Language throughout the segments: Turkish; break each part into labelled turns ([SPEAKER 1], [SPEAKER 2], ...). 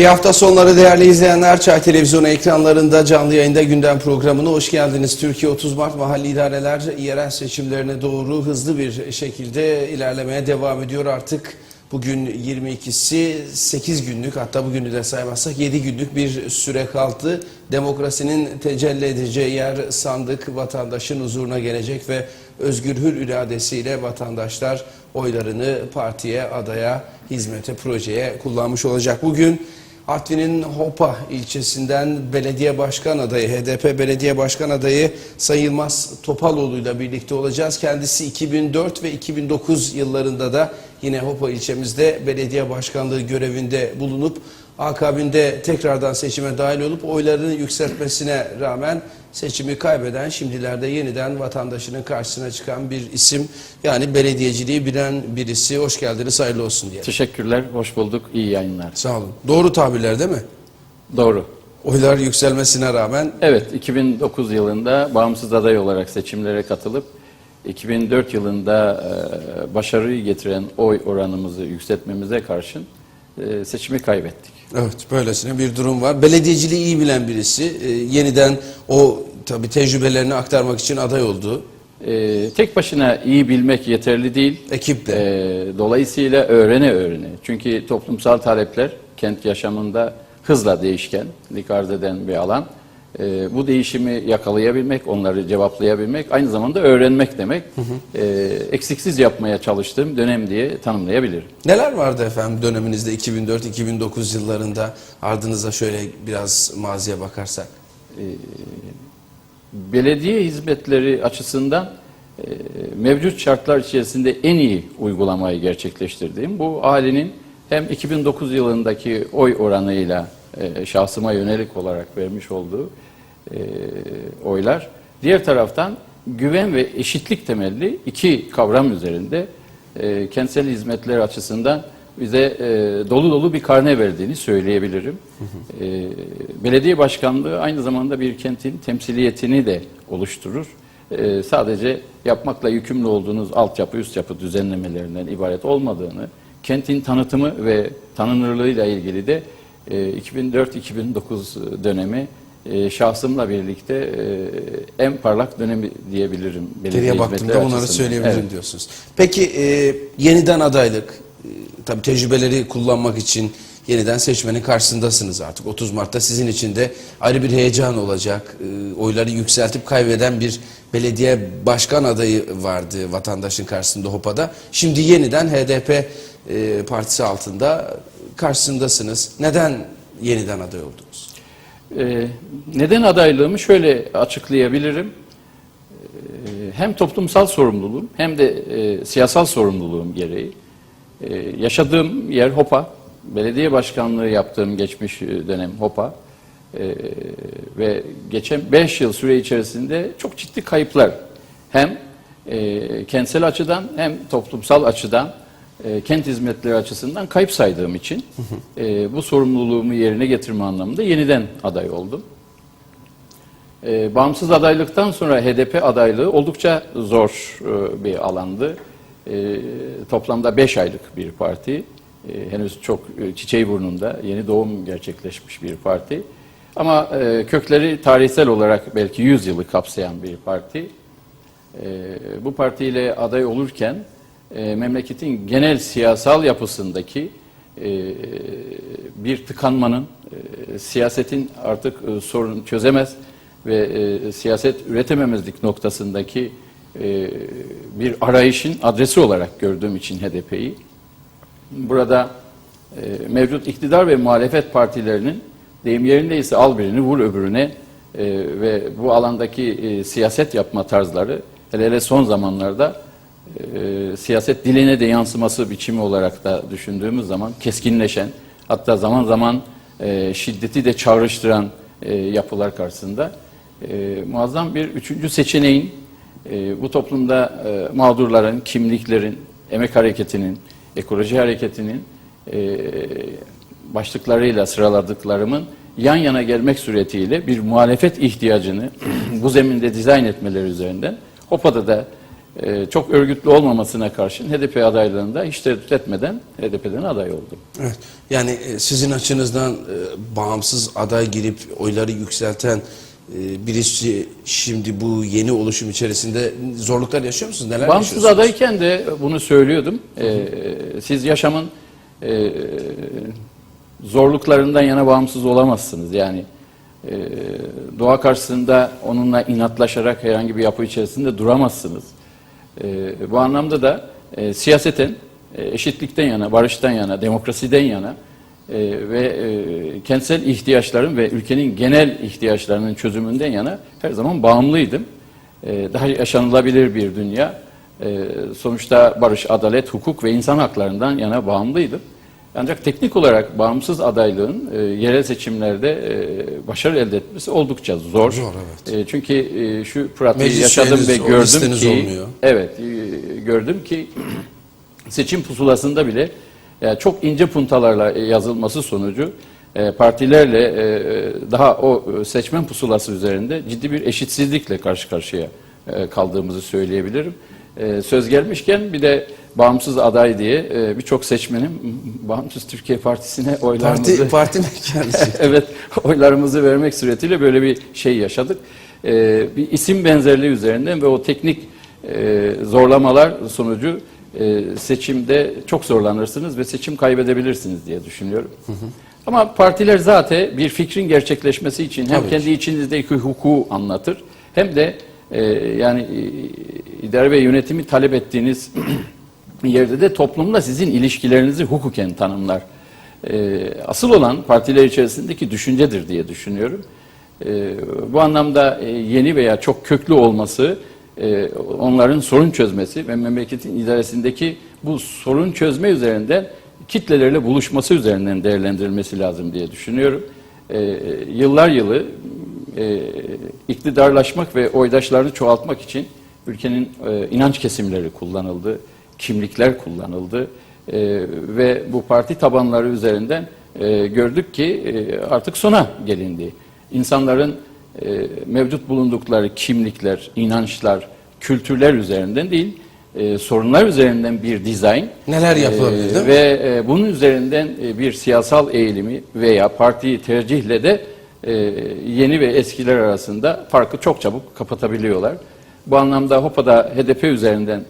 [SPEAKER 1] İyi hafta sonları değerli izleyenler. Çay Televizyonu ekranlarında canlı yayında gündem programına hoş geldiniz. Türkiye 30 Mart mahalli idareler yerel seçimlerine doğru hızlı bir şekilde ilerlemeye devam ediyor artık. Bugün 22'si 8 günlük hatta bugünü de saymazsak 7 günlük bir süre kaldı. Demokrasinin tecelli edeceği yer sandık vatandaşın huzuruna gelecek ve özgür hür iradesiyle vatandaşlar oylarını partiye, adaya, hizmete, projeye kullanmış olacak. Bugün Artvin'in Hopa ilçesinden belediye başkan adayı, HDP belediye başkan adayı Sayın Yılmaz Topaloğlu ile birlikte olacağız. Kendisi 2004 ve 2009 yıllarında da yine Hopa ilçemizde belediye başkanlığı görevinde bulunup akabinde tekrardan seçime dahil olup oylarını yükseltmesine rağmen seçimi kaybeden şimdilerde yeniden vatandaşının karşısına çıkan bir isim. Yani belediyeciliği bilen birisi. Hoş geldiniz, hayırlı olsun diye.
[SPEAKER 2] Teşekkürler, hoş bulduk, iyi yayınlar.
[SPEAKER 1] Sağ olun. Doğru tabirler değil mi?
[SPEAKER 2] Doğru.
[SPEAKER 1] Oylar yükselmesine rağmen
[SPEAKER 2] Evet, 2009 yılında bağımsız aday olarak seçimlere katılıp 2004 yılında başarıyı getiren oy oranımızı yükseltmemize karşın e, seçimi kaybettik.
[SPEAKER 1] evet böylesine bir durum var. Belediyeciliği iyi bilen birisi. e, yeniden o tabi tecrübelerini aktarmak için aday oldu.
[SPEAKER 2] E, tek başına iyi bilmek yeterli değil.
[SPEAKER 1] Ekiple.
[SPEAKER 2] E, dolayısıyla öğrene öğrene. Çünkü toplumsal talepler kent yaşamında hızla değişkenlik arz eden bir alan. E, bu değişimi yakalayabilmek, onları cevaplayabilmek, aynı zamanda öğrenmek demek. E, eksiksiz yapmaya çalıştığım dönem diye tanımlayabilirim.
[SPEAKER 1] Neler vardı efendim döneminizde 2004-2009 yıllarında ardınıza şöyle biraz maziye bakarsak?
[SPEAKER 2] Belediye hizmetleri açısından e, mevcut şartlar içerisinde en iyi uygulamayı gerçekleştirdiğim bu ailenin hem 2009 yılındaki oy oranıyla e, şahsıma yönelik olarak vermiş olduğu e, oylar, diğer taraftan güven ve eşitlik temelli iki kavram üzerinde e, kentsel hizmetler açısından bize e, dolu dolu bir karne verdiğini söyleyebilirim. E, belediye başkanlığı aynı zamanda bir kentin temsiliyetini de oluşturur. E, sadece yapmakla yükümlü olduğunuz altyapı, üst yapı düzenlemelerinden ibaret olmadığını, kentin tanıtımı ve tanınırlığıyla ilgili de 2004-2009 dönemi e, şahsımla birlikte e, en parlak dönemi diyebilirim.
[SPEAKER 1] Geriye baktığımda bunları
[SPEAKER 2] açısından.
[SPEAKER 1] söyleyebilirim
[SPEAKER 2] Evet.
[SPEAKER 1] diyorsunuz. Peki e, yeniden adaylık, e, tabii tecrübeleri kullanmak için yeniden seçmenin karşısındasınız artık. 30 Mart'ta sizin için de ayrı bir heyecan olacak. E, oyları yükseltip kaybeden bir belediye başkan adayı vardı vatandaşın karşısında Hopa'da. Şimdi yeniden HDP e, partisi altında karşısındasınız. Neden yeniden aday oldunuz?
[SPEAKER 2] Ee, neden adaylığımı şöyle açıklayabilirim. Ee, hem toplumsal sorumluluğum hem de e, siyasal sorumluluğum gereği e, yaşadığım yer Hopa, belediye başkanlığı yaptığım geçmiş e, dönem Hopa e, ve geçen 5 yıl süre içerisinde çok ciddi kayıplar hem e, kentsel açıdan hem toplumsal açıdan e, kent hizmetleri açısından kayıp saydığım için e, bu sorumluluğumu yerine getirme anlamında yeniden aday oldum. E, bağımsız adaylıktan sonra HDP adaylığı oldukça zor e, bir alandı. E, toplamda 5 aylık bir parti. E, henüz çok e, çiçeği burnunda yeni doğum gerçekleşmiş bir parti. Ama e, kökleri tarihsel olarak belki 100 yılı kapsayan bir parti. E, bu partiyle aday olurken e, memleketin genel siyasal yapısındaki e, bir tıkanmanın, e, siyasetin artık e, sorun çözemez ve e, siyaset üretememezlik noktasındaki e, bir arayışın adresi olarak gördüğüm için HDP'yi burada e, mevcut iktidar ve muhalefet partilerinin deyim yerindeyse al birini vur öbürüne e, ve bu alandaki e, siyaset yapma tarzları hele hele son zamanlarda e, siyaset diline de yansıması biçimi olarak da düşündüğümüz zaman keskinleşen hatta zaman zaman e, şiddeti de çağrıştıran e, yapılar karşısında. E, muazzam bir üçüncü seçeneğin e, bu toplumda e, mağdurların, kimliklerin, emek hareketinin, ekoloji hareketinin e, başlıklarıyla sıraladıklarımın yan yana gelmek suretiyle bir muhalefet ihtiyacını bu zeminde dizayn etmeleri üzerinden Hopa'da da e, çok örgütlü olmamasına karşın HDP adaylığında hiç tereddüt etmeden HDP'den aday oldum.
[SPEAKER 1] Evet. Yani e, sizin açınızdan e, bağımsız aday girip oyları yükselten e, birisi şimdi bu yeni oluşum içerisinde zorluklar yaşıyor musunuz? Neler
[SPEAKER 2] Bağımsız adayken de bunu söylüyordum. Ee, siz yaşamın e, zorluklarından yana bağımsız olamazsınız. Yani e, doğa karşısında onunla inatlaşarak herhangi bir yapı içerisinde duramazsınız. E, bu anlamda da e, siyaseten e, eşitlikten yana, barıştan yana, demokrasiden yana e, ve e, kentsel ihtiyaçların ve ülkenin genel ihtiyaçlarının çözümünden yana her zaman bağımlıydım. E, daha yaşanılabilir bir dünya. E, sonuçta barış, adalet, hukuk ve insan haklarından yana bağımlıydım. Ancak teknik olarak bağımsız adaylığın e, yerel seçimlerde e, başarı elde etmesi oldukça zor.
[SPEAKER 1] Zor, evet.
[SPEAKER 2] E, çünkü e, şu pratiği
[SPEAKER 1] Meclis
[SPEAKER 2] yaşadım ve gördüm ki
[SPEAKER 1] olmuyor.
[SPEAKER 2] evet e, gördüm ki seçim pusulasında bile e, çok ince puntalarla e, yazılması sonucu e, partilerle e, daha o e, seçmen pusulası üzerinde ciddi bir eşitsizlikle karşı karşıya e, kaldığımızı söyleyebilirim. E, Söz gelmişken bir de bağımsız aday diye e, birçok seçmenim Bağımsız Türkiye Partisi'ne oylarımızı
[SPEAKER 1] Parti, parti mi kendisi?
[SPEAKER 2] evet, oylarımızı vermek suretiyle böyle bir şey yaşadık. Ee, bir isim benzerliği üzerinden ve o teknik e, zorlamalar sonucu e, seçimde çok zorlanırsınız ve seçim kaybedebilirsiniz diye düşünüyorum. Ama partiler zaten bir fikrin gerçekleşmesi için hem
[SPEAKER 1] Tabii
[SPEAKER 2] kendi içinizdeki hukuku anlatır hem de e, yani e, idare ve yönetimi talep ettiğiniz yerde de toplumla sizin ilişkilerinizi hukuken tanımlar. Ee, asıl olan partiler içerisindeki düşüncedir diye düşünüyorum. Ee, bu anlamda e, yeni veya çok köklü olması, e, onların sorun çözmesi ve memleketin idaresindeki bu sorun çözme üzerinden kitlelerle buluşması üzerinden değerlendirilmesi lazım diye düşünüyorum. Ee, yıllar yılı e, iktidarlaşmak ve oydaşlarını çoğaltmak için ülkenin e, inanç kesimleri kullanıldı, kimlikler kullanıldı e, ve bu parti tabanları üzerinden e, gördük ki e, artık sona gelindi. İnsanların e, mevcut bulundukları kimlikler, inançlar, kültürler üzerinden değil, e, sorunlar üzerinden bir dizayn
[SPEAKER 1] Neler yapılabilir, değil mi?
[SPEAKER 2] ve e, bunun üzerinden e, bir siyasal eğilimi veya partiyi tercihle de e, yeni ve eskiler arasında farkı çok çabuk kapatabiliyorlar. Bu anlamda HOPA'da HDP üzerinden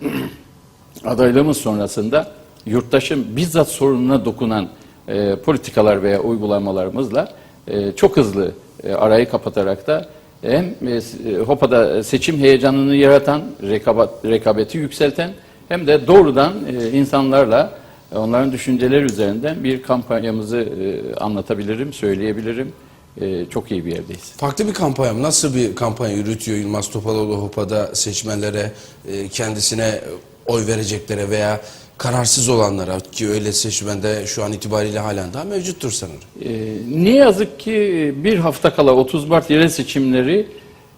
[SPEAKER 2] adaylığımız sonrasında yurttaşın bizzat sorununa dokunan e, politikalar veya uygulamalarımızla e, çok hızlı e, arayı kapatarak da hem e, e, HOPA'da seçim heyecanını yaratan, rekabat, rekabeti yükselten hem de doğrudan e, insanlarla e, onların düşünceleri üzerinden bir kampanyamızı e, anlatabilirim, söyleyebilirim. E, çok iyi bir yerdeyiz.
[SPEAKER 1] Farklı bir kampanya mı? Nasıl bir kampanya yürütüyor Yılmaz Topaloğlu Hopa'da seçmenlere, e, kendisine oy vereceklere veya kararsız olanlara ki öyle seçmende şu an itibariyle halen daha mevcuttur sanırım.
[SPEAKER 2] Ee, ne yazık ki bir hafta kala 30 Mart yerel seçimleri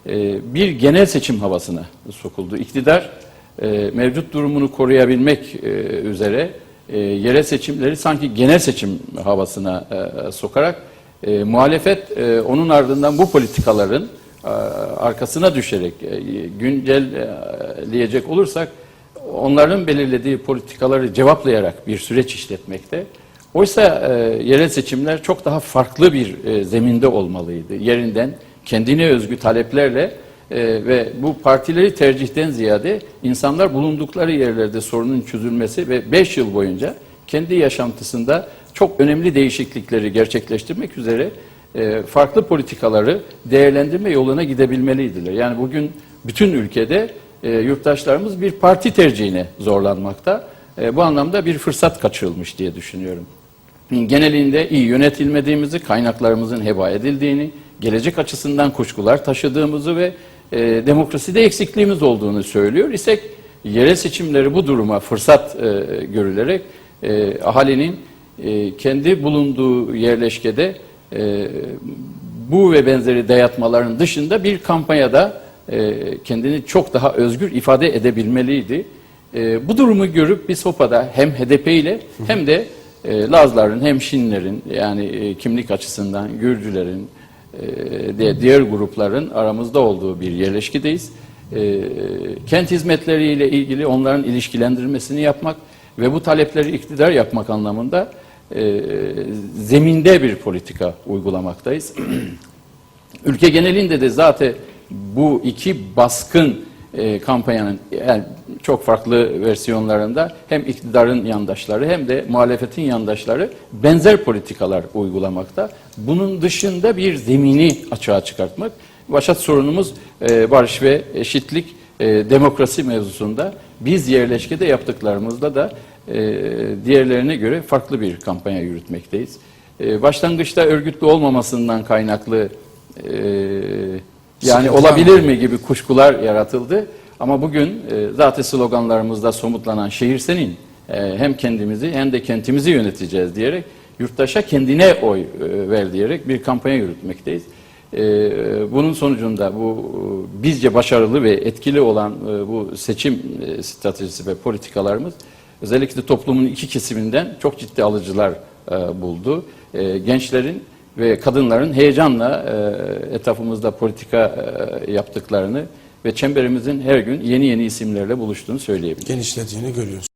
[SPEAKER 2] e, bir genel seçim havasına sokuldu. İktidar e, mevcut durumunu koruyabilmek e, üzere e, yerel seçimleri sanki genel seçim havasına e, sokarak e, muhalefet e, onun ardından bu politikaların e, arkasına düşerek e, güncelleyecek olursak onların belirlediği politikaları cevaplayarak bir süreç işletmekte. Oysa e, yerel seçimler çok daha farklı bir e, zeminde olmalıydı. Yerinden kendine özgü taleplerle e, ve bu partileri tercihten ziyade insanlar bulundukları yerlerde sorunun çözülmesi ve 5 yıl boyunca kendi yaşantısında çok önemli değişiklikleri gerçekleştirmek üzere e, farklı politikaları değerlendirme yoluna gidebilmeliydiler. Yani bugün bütün ülkede e, yurttaşlarımız bir parti tercihine zorlanmakta. E, bu anlamda bir fırsat kaçırılmış diye düşünüyorum. Genelinde iyi yönetilmediğimizi, kaynaklarımızın heba edildiğini, gelecek açısından kuşkular taşıdığımızı ve e, demokraside eksikliğimiz olduğunu söylüyor isek yerel seçimleri bu duruma fırsat e, görülerek e, ahalinin e, kendi bulunduğu yerleşkede e, bu ve benzeri dayatmaların dışında bir kampanyada e, kendini çok daha özgür ifade edebilmeliydi. E, bu durumu görüp biz HOPA'da hem HDP ile hem de e, Lazların hem Şinlerin yani e, kimlik açısından Gürcülerin e, diğer grupların aramızda olduğu bir yerleşkideyiz. e, kent hizmetleriyle ilgili onların ilişkilendirilmesini yapmak ve bu talepleri iktidar yapmak anlamında e, zeminde bir politika uygulamaktayız. Ülke genelinde de zaten bu iki baskın e, kampanyanın yani çok farklı versiyonlarında hem iktidarın yandaşları hem de muhalefetin yandaşları benzer politikalar uygulamakta. Bunun dışında bir zemini açığa çıkartmak. Başat sorunumuz e, barış ve eşitlik, e, demokrasi mevzusunda biz yerleşkede yaptıklarımızda da diğerlerine göre farklı bir kampanya yürütmekteyiz. E, başlangıçta örgütlü olmamasından kaynaklı e, yani olabilir mi gibi kuşkular yaratıldı. Ama bugün e, zaten sloganlarımızda somutlanan şehir senin e, hem kendimizi hem de kentimizi yöneteceğiz diyerek yurttaşa kendine oy ver diyerek bir kampanya yürütmekteyiz. Bunun sonucunda bu bizce başarılı ve etkili olan bu seçim stratejisi ve politikalarımız özellikle toplumun iki kesiminden çok ciddi alıcılar e, buldu. E, gençlerin ve kadınların heyecanla e, etrafımızda politika e, yaptıklarını ve çemberimizin her gün yeni yeni isimlerle buluştuğunu söyleyebilirim.
[SPEAKER 1] Genişlediğini görüyoruz.